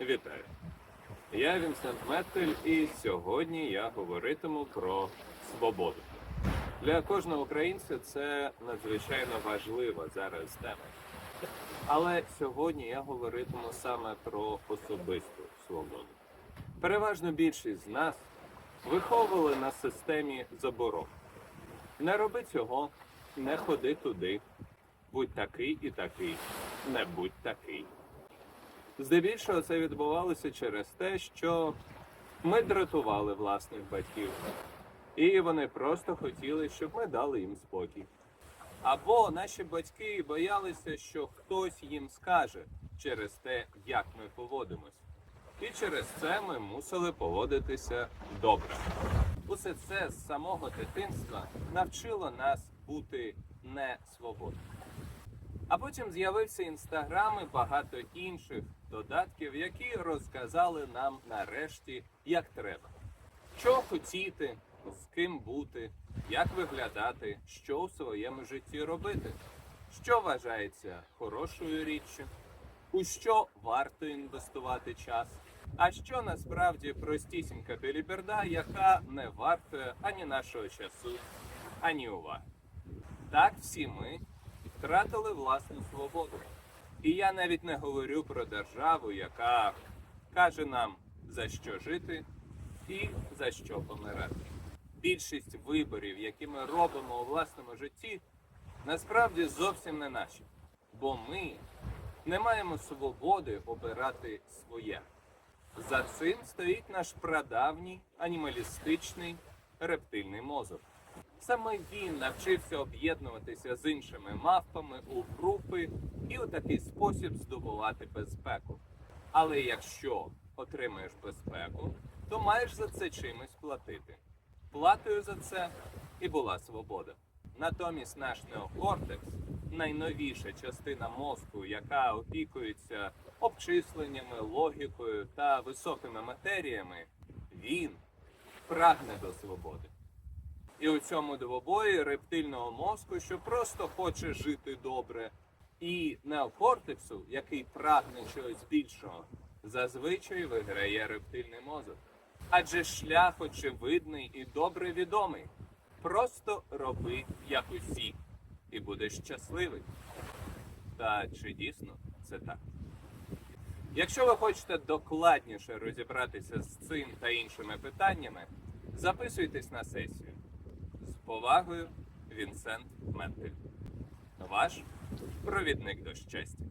Вітаю! Я Вінсент Меттель, і сьогодні я говоритиму про свободу. Для кожного українця це надзвичайно важлива зараз тема. Але сьогодні я говоритиму саме про особисту свободу. Переважно більшість з нас виховували на системі заборон. Не роби цього, не ходи туди, будь такий і такий, не будь такий. Здебільшого це відбувалося через те, що ми дратували власних батьків, і вони просто хотіли, щоб ми дали їм спокій. Або наші батьки боялися, що хтось їм скаже через те, як ми поводимось. І через це ми мусили поводитися добре. Усе це з самого дитинства навчило нас бути не свободними. А потім з'явився інстаграм і багато інших додатків, які розказали нам нарешті, як треба. Що хотіти, з ким бути, як виглядати, що у своєму житті робити, що вважається хорошою річчю, у що варто інвестувати час, а що насправді простісінька біліберда, яка не вартує ані нашого часу, ані уваги. Так всі ми втратили власну свободу. І я навіть не говорю про державу, яка каже нам за що жити і за що помирати. Більшість виборів, які ми робимо у власному житті, насправді зовсім не наші. Бо ми не маємо свободи обирати своє. За цим стоїть наш прадавній анімалістичний рептильний мозок. Саме він навчився об'єднуватися з іншими мавпами у групи і у такий спосіб здобувати безпеку. Але якщо отримаєш безпеку, то маєш за це чимось платити. Платою за це і була свобода. Натомість наш неокортекс, найновіша частина мозку, яка опікується обчисленнями, логікою та високими матеріями, він прагне до свободи. І у цьому двобої рептильного мозку, що просто хоче жити добре, і неокортексу, який прагне чогось більшого, зазвичай виграє рептильний мозок. Адже шлях очевидний і добре відомий. Просто роби як усі, і будеш щасливий. Та чи дійсно це так? Якщо ви хочете докладніше розібратися з цим та іншими питаннями, записуйтесь на сесію. Повагою, Вінсент Ментель. Ваш провідник до щастя.